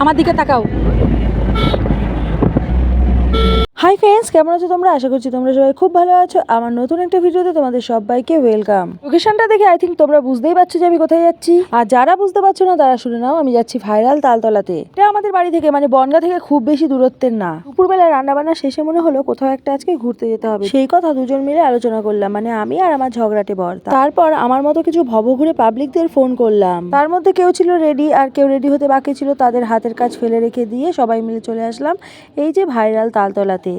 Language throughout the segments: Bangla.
আমার দিকে তাকাও। হাই ফ্রেন্ডস কেমন আছো তোমরা? আশা করছি তোমরা সবাই খুব ভালো আছো। আমার নতুন একটা ভিডিওতে তোমাদের সবাইকে ওয়েলকাম লোকেশনটা দেখে আই থিঙ্ক তোমরা বুঝতেই পারছ যে আমি কোথায় যাচ্ছি। আর যারা বুঝতে পারছ না, তারা শুনে নাও, আমি যাচ্ছি ভাইরাল তালতলাতে। এটা আমাদের বাড়ি থেকে মানে বনগা থেকে খুব বেশি দূরত্বের না। দুপুরবেলা রান্না বান্না শেষে মনে হলো কোথাও একটা আজকে ঘুরতে যেতে হবে। সেই কথা দুজন মিলে আলোচনা করলাম মানে আমি আর আমার ঝগড়াটে বর তারপর আমার মতো কিছু ভব ঘুরে পাবলিকদের ফোন করলাম। তার মধ্যে কেউ ছিল রেডি আর কেউ রেডি হতে বাকি ছিল। তাদের হাতের কাজ ফেলে রেখে দিয়ে সবাই মিলে চলে আসলাম। এই যে ভাইরাল তালতলাতে।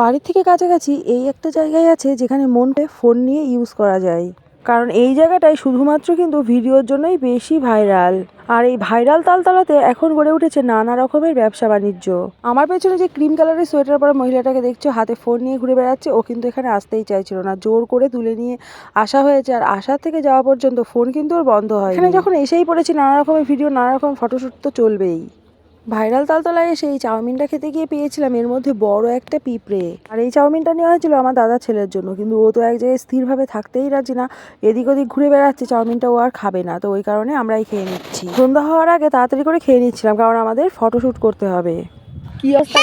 বাড়ির থেকে কাছাকাছি এই একটা জায়গায় আছে যেখানে মনটে ফোন নিয়ে ইউজ করা যায়। কারণ এই জায়গাটায় শুধুমাত্র কিন্তু ভিডিওর জন্যই বেশি ভাইরাল আর এই ভাইরাল তালতলাতে এখন গড়ে উঠেছে নানা রকমের ব্যবসা বাণিজ্য। আমার পেছনে যে ক্রিম কালারের সোয়েটার পরা মহিলাটাকে দেখছ, হাতে ফোন নিয়ে ঘুরে বেড়াচ্ছে, ও কিন্তু এখানে আসতেই চাইছিল না। জোর করে তুলে নিয়ে আসা হয়েছে, আর আসা থেকে যাওয়া পর্যন্ত ফোন কিন্তু ওর বন্ধ হয় এখানে যখন এসেই পড়েছি, নানা রকমের ভিডিও নানা রকম ফটোশ্যুট তো চলবেই। ভাইরাল তালতলায় এসে এই চাউমিনটা খেতে গিয়ে পেয়েছিলাম। এর মধ্যে বড় একটা পিঁপড়ে। আর এই চাউমিনটা নেওয়া হয়েছিল আমার দাদা ছেলের জন্য। কিন্তু ও তো এক জায়গায় স্থিরভাবে থাকতেই রাজি না। এদিক ওদিক ঘুরে বেড়াচ্ছে, চাউমিনটা ও আর খাবে না। তো ওই কারণে আমরাই খেয়ে নিচ্ছি। সন্ধ্যা হওয়ার আগে তাড়াতাড়ি করে খেয়ে নিচ্ছিলাম, কারণ আমাদের ফটোশ্যুট করতে হবে। কি অবস্থা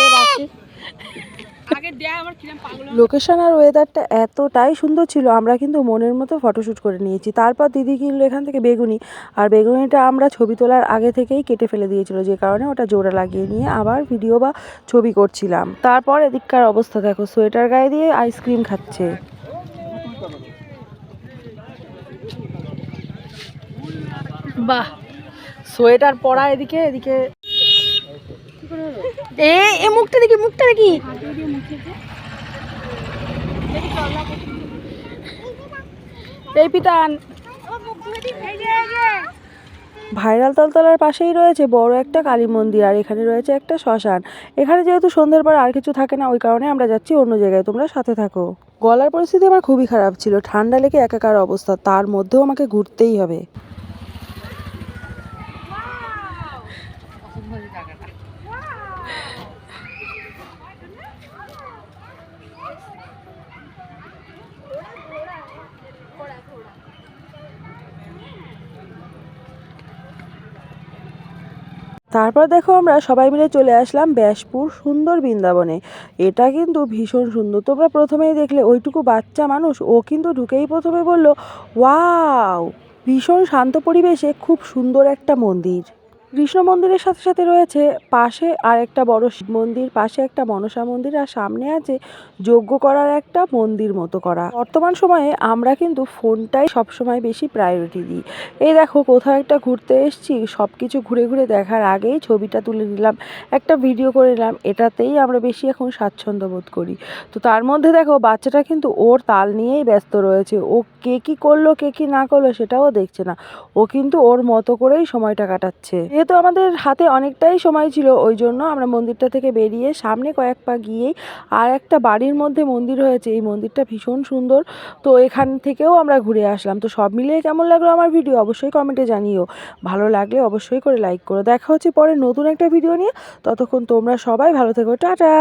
লোকেশন আর ওয়েদারটা এতটাই সুন্দর ছিল, আমরা কিন্তু মনের মতো ফটোশ্যুট করে নিয়েছি। তারপর দিদি কিনলো এখান থেকে বেগুনি, আর বেগুনিটা আমরা ছবি তোলার আগে থেকেই কেটে ফেলে দিয়েছিল, যে কারণে ওটা জোড়া লাগিয়ে নিয়ে আবার ভিডিও বা ছবি করছিলাম। তারপর এদিককার অবস্থা দেখো, সোয়েটার গায়ে দিয়ে আইসক্রিম খাচ্ছে। বাহ! সোয়েটার পরা এদিকে এদিকে এ এ মুখটা দেখি মুখটা দেখি। এই পিতান। ভাইরাল তলতলার পাশেই রয়েছে বড় একটা কালী মন্দির, আর এখানে রয়েছে একটা শ্মশান। এখানে যেহেতু সন্ধ্যের পর আর কিছু থাকে না, ওই কারণে আমরা যাচ্ছি অন্য জায়গায়, তোমরা সাথে থাকো। গলার পরিস্থিতি আমার খুবই খারাপ ছিল, ঠান্ডা লেগে একাকার অবস্থা, তার মধ্যেও আমাকে ঘুরতেই হবে। তারপর দেখো আমরা সবাই মিলে চলে আসলাম ব্যাসপুর সুন্দর বৃন্দাবনে। এটা কিন্তু ভীষণ সুন্দর। তোমরা প্রথমেই দেখলে ওইটুকু বাচ্চা মানুষ, ও কিন্তু ঢুকেই প্রথমে বলল, ওয়াও, ভীষণ শান্ত পরিবেশে, খুব সুন্দর একটা মন্দির। কৃষ্ণ মন্দিরের সাথে সাথে রয়েছে পাশে আর একটা বড় শিব মন্দির, পাশে একটা মনসা মন্দির আর সামনে আছে যজ্ঞ করার একটা মন্দির মতো করা। বর্তমান সময়ে আমরা কিন্তু ফোনটাই সবসময় বেশি প্রায়োরিটি দিই। এই দেখো কোথাও একটা ঘুরতে এসছি সব কিছু ঘুরে ঘুরে দেখার আগেই ছবিটা তুলে নিলাম, একটা ভিডিও করে নিলাম, এটাতেই আমরা বেশি এখন স্বাচ্ছন্দ্য বোধ করি। তো তার মধ্যে দেখো বাচ্চাটা কিন্তু ওর তাল নিয়েই ব্যস্ত রয়েছে, ও কে কী করল, কে কী না করল সেটাও দেখছে না। ও কিন্তু ওর মতো করেই সময়টা কাটাচ্ছে। যেহেতু আমাদের হাতে অনেকটাই সময় ছিল, ওই জন্য আমরা মন্দিরটা থেকে বেরিয়ে সামনে কয়েক পা গিয়েই আর একটা বাড়ির মধ্যে মন্দির হয়েছে। এই মন্দিরটা ভীষণ সুন্দর। তো এখান থেকেও আমরা ঘুরে আসলাম। তো সব মিলিয়ে কেমন লাগল আমার ভিডিও? অবশ্যই কমেন্টে জানিও। ভালো লাগলে অবশ্যই করে লাইক করো। দেখা হচ্ছে পরে নতুন একটা ভিডিও নিয়ে। ততক্ষণ তোমরা সবাই ভালো থেকো। টাটা!